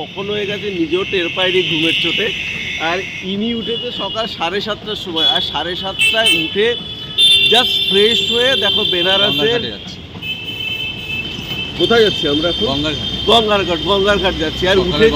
কখন হয়ে গেছে নিজেও টের পায়নি ঘুমের চোটে। আর ইনি উঠেছে সকাল সাড়ে সাতটার সময়। আর সাড়ে সাতটায় উঠে জাস্ট ফ্রেশ হয়ে দেখো বেনারসের যাচ্ছি। কোথায় যাচ্ছি আমরা এখন? গঙ্গার ঘাট। গঙ্গার ঘাট যাচ্ছি। আর আছে।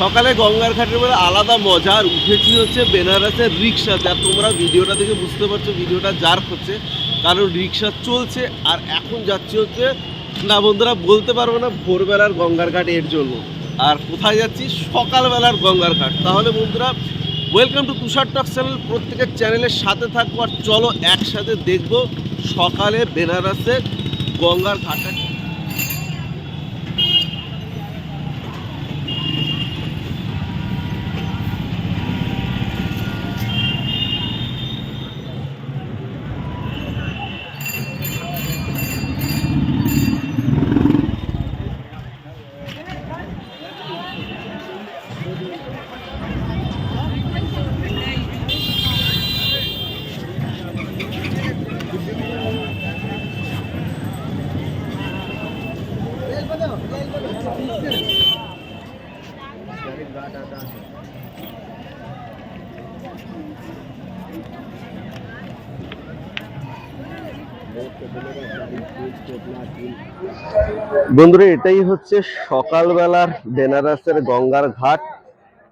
সকালে গঙ্গার ঘাটের বলে আলাদা মজা। আর উঠেছি হচ্ছে বেনারসের রিক্সা। যা তোমরা ভিডিওটা দেখে বুঝতে পারছ ভিডিওটা জার্ক হচ্ছে কারণ রিক্সা চলছে। আর এখন যাচ্ছে হচ্ছে না বন্ধুরা, বলতে পারব না, ভোরবেলার গঙ্গার ঘাট এর জন্য। আর কোথায় যাচ্ছি? সকালবেলার গঙ্গার ঘাট। তাহলে বন্ধুরা welcome to Tushar talk channel প্রত্যেকের চ্যানেলের সাথে থাকব আর চলো একসাথে দেখব সকালে বেনারসের গঙ্গার ঘাটটা বন্ধুরা, এটাই হচ্ছে সকালবেলার বেনারসের গঙ্গার ঘাট।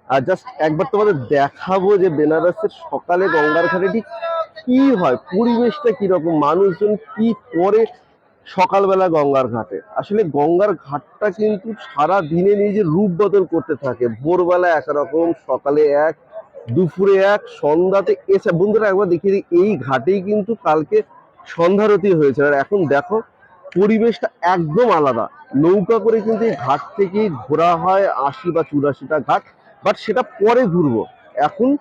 আর জাস্ট একবার তোমাদের দেখাবো যে বেনারসের সকালে গঙ্গার ঘাটে ঠিক কি হয়, পরিবেশটা কীরকম, মানুষজন কি করে সকালবেলা গঙ্গার ঘাটে। আসলে গঙ্গার ঘাটটা কিন্তু সারা দিনে নিজের রূপ বদল করতে থাকে। ভোরবেলা একরকম সকালে এক, দুপুরে এক, সন্ধ্যাতে এসে, বন্ধুরা একবার দেখিয়ে দিই, এই ঘাটেই কিন্তু কালকে সন্ধ্যারতি হয়েছে। আর এখন দেখো পরিবেশটা একদম আলাদা। নৌকা করে কিন্তু ঘাট থেকে ঘোরা হয় আশি বা চুরাশিটা ঘাট বাট সেটা পরে ঘুরবো। এখন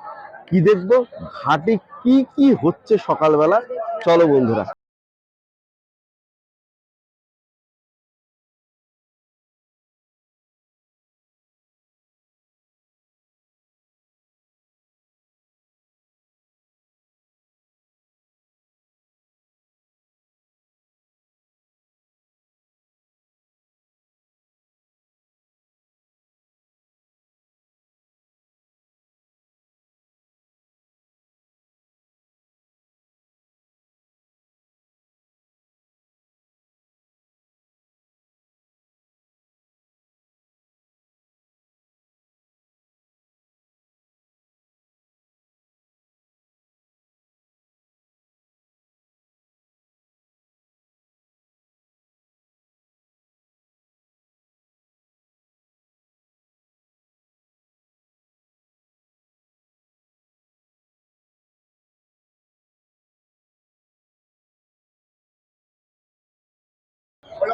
কি দেখব? ঘাটে কি কি হচ্ছে সকালবেলা? চলো বন্ধুরা।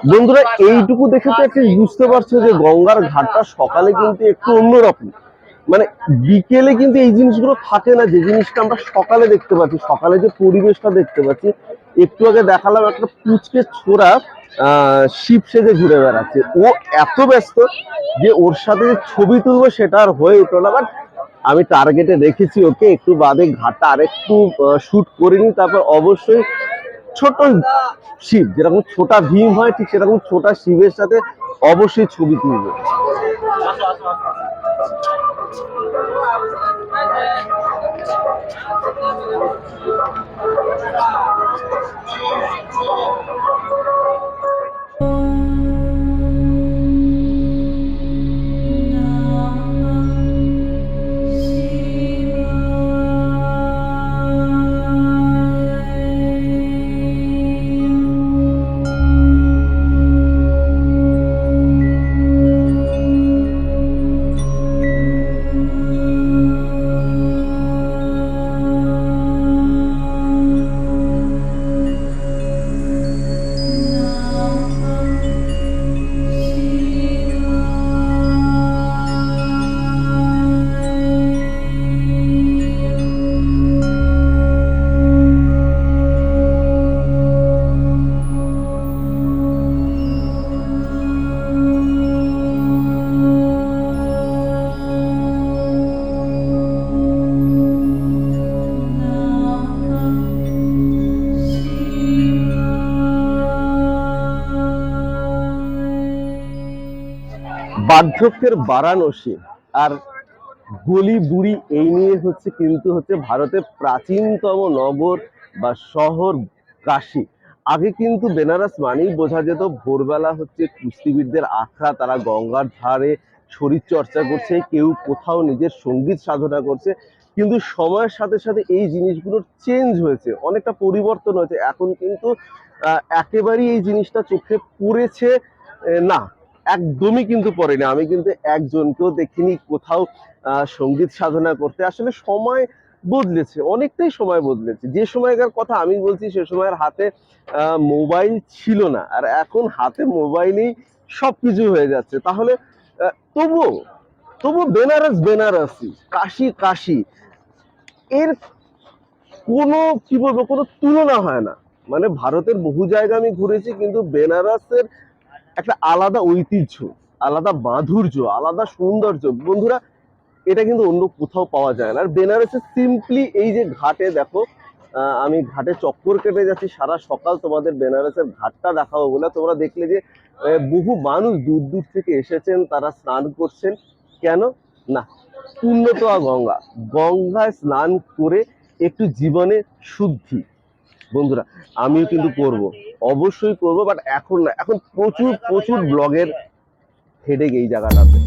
বন্ধুরা এইটুকু দেখে তো একটু বুঝতে পারছ যে গঙ্গার ঘাটটা সকালে কিন্তু একটু অন্যরকম। মানে বিকেলে কিন্তু এই জিনিসগুলো থাকে না যে জিনিসটা আমরা সকালে দেখতে পাচ্ছি সকালে যে পরিবেশটা দেখতে পাচ্ছি। একটু আগে দেখালাম একটা পুচকে ছোড়া আহ শিব সেজে ঘুরে বেড়াচ্ছে। ও এত ব্যস্ত যে ওর সাথে যে ছবি তুলবো সেটা আর হয়ে উঠল না বাট আমি টার্গেটে রেখেছি ওকে। একটু বাদে ঘাটটা আরেকটু শুট করে নিই তারপর অবশ্যই ছোট শিব, যেরকম ছোটা ভীম হয়, ঠিক সেরকম ছোটা শিবের সাথে অবশ্যই ছবি তুলবে। বার্ধক্যের বারাণসী আর গলি বুড়ি এই নিয়ে হচ্ছে কিন্তু হচ্ছে ভারতের প্রাচীনতম নগর বা শহর কাশী। আগে কিন্তু বেনারস মানেই বোঝা যেত ভোরবেলা হচ্ছে কুস্তিবিদদের আখড়া, তারা গঙ্গার ধারে শরীর চর্চা করছে, কেউ কোথাও নিজের সংগীত সাধনা করছে। কিন্তু সময়ের সাথে সাথে এই জিনিসগুলোর চেঞ্জ হয়েছে, অনেকটা পরিবর্তন হয়েছে। এখন কিন্তু একেবারেই এই জিনিসটা চোখে পড়েছে না। একদমই কিন্তু পড়েনি। আমি কিন্তু একজনকেও দেখিনি, কোথাও সংগীত সাধনা করতে। আসলে সময় বদলেছে, অনেকটাই সময় বদলেছে। যে সময়কার কথা আমি বলছি, সে সময়ের হাতে মোবাইল ছিল না। আর এখন হাতে মোবাইলেই সবকিছু হয়ে যাচ্ছে। তাহলে তবুও তবু বেনারস, বেনারসি, কাশি কাশি, এর কোনো, কি বলব, কোনো তুলনা হয় না। মানে ভারতের বহু জায়গা আমি ঘুরেছি, কিন্তু বেনারসের একটা আলাদা ঐতিহ্য, আলাদা মাধুর্য, আলাদা সৌন্দর্য। বন্ধুরা, এটা কিন্তু অন্য কোথাও পাওয়া যায় না। আর বেনারসে সিম্পলি এই যে ঘাটে দেখো আমি ঘাটে চক্কর কেটে যাচ্ছি, সারা সকাল তোমাদের বেনারসের ঘাটটা দেখাবো বলে। তোমরা দেখলে যে বহু মানুষ দূর দূর থেকে এসেছেন, তারা স্নান করছেন। কেন? না পূর্ণতোয়া গঙ্গা। গঙ্গায় স্নান করে একটু জীবনে শুদ্ধি। বন্ধুরা, আমিও কিন্তু করব। অবশ্যই করব বাট এখন না, এখন প্রচুর প্রচুর ব্লগের হেডেক এই জায়গাটাতে।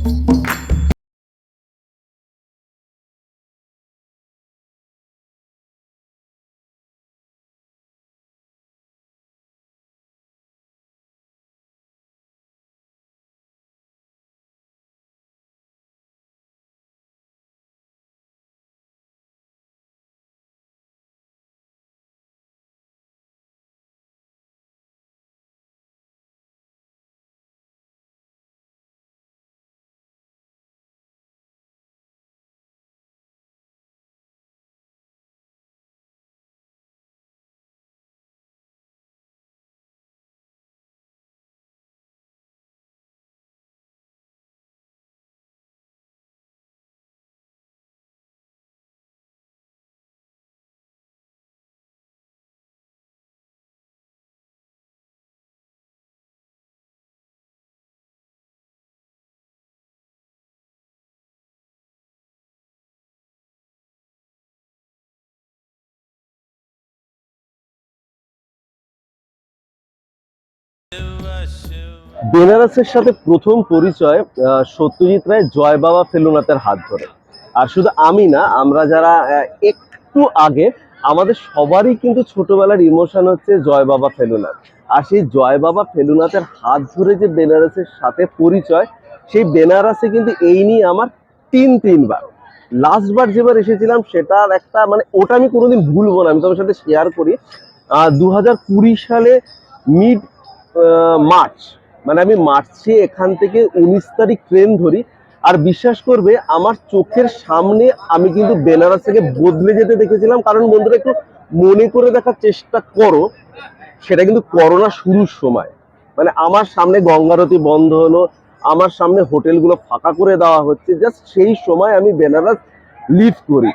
বেনারসের সাথে প্রথম পরিচয় সত্যজিৎ রায় জয় বাবা ফেলুনাথের হাত ধরে। আর শুধু আমি না, আমরা যারা একটু আগে, আমাদের সবারই কিন্তু ছোটবেলার ইমোশন হচ্ছে জয় বাবা ফেলুনাথ। আর সেই জয় বাবা ফেলুনাথের হাত ধরে যে বেনারসের সাথে পরিচয়, সেই বেনারসে কিন্তু এই নিয়ে আমার তিন, তিনবার। লাস্টবার যেবার এসেছিলাম সেটার একটা মানে ওটা আমি কোনোদিন ভুলবো না, আমি তোমার সাথে শেয়ার করি। দু হাজার কুড়ি সালে মিড মার্চ। মানে আমি মার্চে এখান থেকে উনিশ তারিখ ট্রেন ধরি। আর বিশ্বাস করবে, আমার চোখের সামনে আমি কিন্তু বেনারস থেকে বদলে যেতে দেখেছিলাম। কারণ বন্ধুরা, একটু মনে করে দেখার চেষ্টা করো, সেটা কিন্তু করোনা শুরুর সময়। মানে আমার সামনে গঙ্গারতি বন্ধ হলো, আমার সামনে হোটেলগুলো ফাঁকা করে দেওয়া হচ্ছে। জাস্ট সেই সময় আমি বেনারস লিভ করি।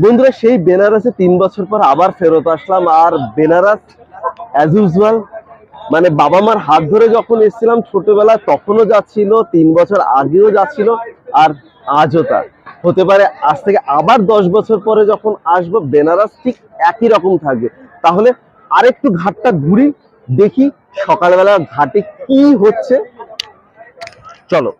বন্ধুরা, সেই বেনারসে তিন বছর পর আবার ফেরত আসলাম। আর বেনারস অ্যাজ ইউজুয়াল মানে বাবা মার হাত ধরে যখন এসেছিলাম ছোটবেলায়, তখনও যাচ্ছিল তিন বছর আগেও যাচ্ছিল আর আজও তার হতে পারে আজ থেকে আবার দশ বছর পরে যখন আসব, বেনারস ঠিক একই রকম থাকবে। তাহলে আরেকটু ঘাটটা ঘুরি, দেখি সকালবেলা ঘাটে কি হচ্ছে। চলো।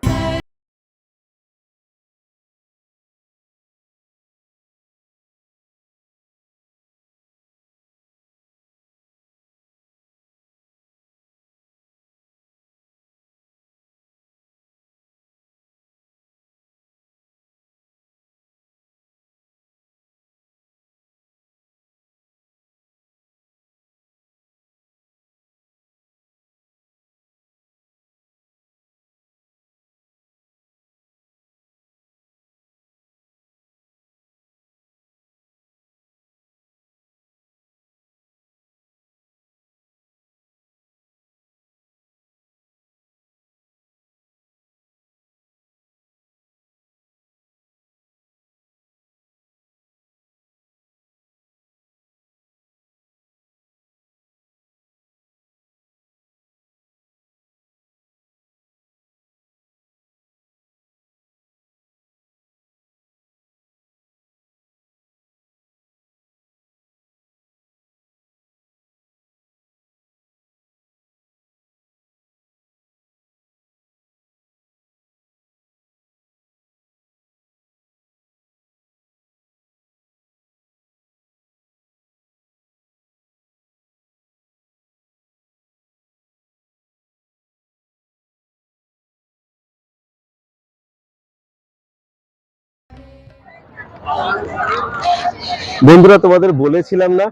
বন্ধুরা, তোমাদের বলেছিলাম না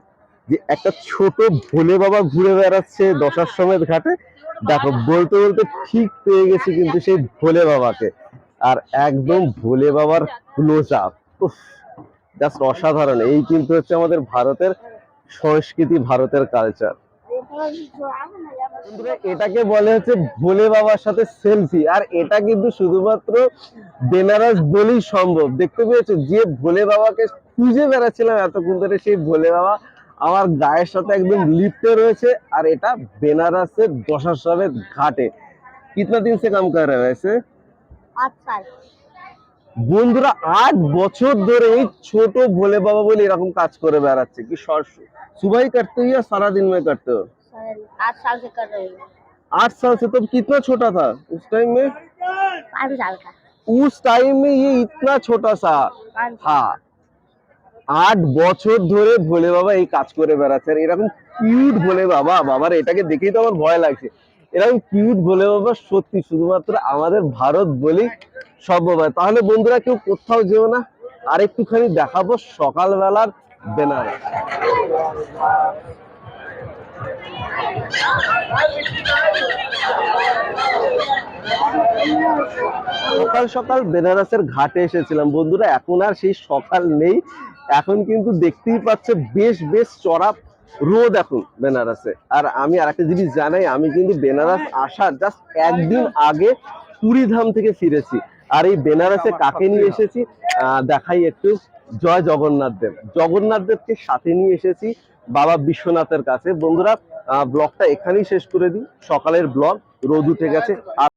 যে একটা ছোট ভোলে বাবা ঘুরে বেড়াচ্ছে দশার সমেত ঘাটে। দেখো, বলতে বলতে ঠিক পেয়ে গেছি কিন্তু সেই ভোলে বাবাকে। আর একদম ভোলে বাবার ক্লোজ আপ জাস্ট অসাধারণ। এই কিন্তু হচ্ছে আমাদের ভারতের সংস্কৃতি, ভারতের কালচার এটাকে বলে হচ্ছে ভোলে বাবার সাথে সেলফি আর এটা কিন্তু শুধুমাত্র বেনারস বলেই সম্ভব। দেখতে পেয়েছ? যে ভোলে বাবাকে খুঁজে বেড়াচ্ছিলাম এতক্ষণ ধরে সেই ভোলে বাবা আমার গায়ের সাথে একদম লিপ্ত রয়েছে। আর এটা বেনারসের দশাশ্বরের ঘাটে। কিতনা দিন সে কাম কর রা হ্যাঁ বন্ধুরা আট বছর ধরে এই ছোট ভোলে বাবা বলে এরকম কাজ করে বেড়াচ্ছে। কি সর সুবাই করতে হইয়া সারা দিন মে করতে হয় आठ साल से कर रही हूँ आठ साल से तब कितना छोटा था उस टाइम में पाँच साल का उस टाइम में ये इतना छोटा सा पाँच था আট বছর ধরে ভোলে বাবা এই কাজ করে বেড়াচ্ছে আর এরকম কিউট ভোলে বাবা বাবার এটাকে দেখেই তো আমার ভয় লাগছে এরকম কিউট ভোলে বাবা সত্যি শুধুমাত্র আমাদের ভারত বলেই সম্ভব হয় তাহলে বন্ধুরা কেউ কোথাও যেও না আর একটুখানি দেখাবো সকালবেলার বেনারস সকাল সকাল বেনারসের ঘাটে এসেছিলাম। বন্ধুরা, এখন আর সেই সকাল নেই। এখন কিন্তু দেখতেই পাচ্ছে বেশ বেশ চড়া রোদ এখন বেনারসে। আর আমি আরেকটা জিনিস জানাই, আমি কিন্তু বেনারস আসার জাস্ট একদিন আগে পুরীধাম থেকে ফিরেছি। আর এই বেনারসে কাকে নিয়ে এসেছি? দেখাই একটু। জয় জগন্নাথ দেব। জগন্নাথ দেবকে সাথে নিয়ে এসেছি বাবা বিশ্বনাথের কাছে। বন্ধুরা ব্লগটা এখানেই শেষ করে দিই। সকালের ব্লগ রোদ উঠে গেছে আর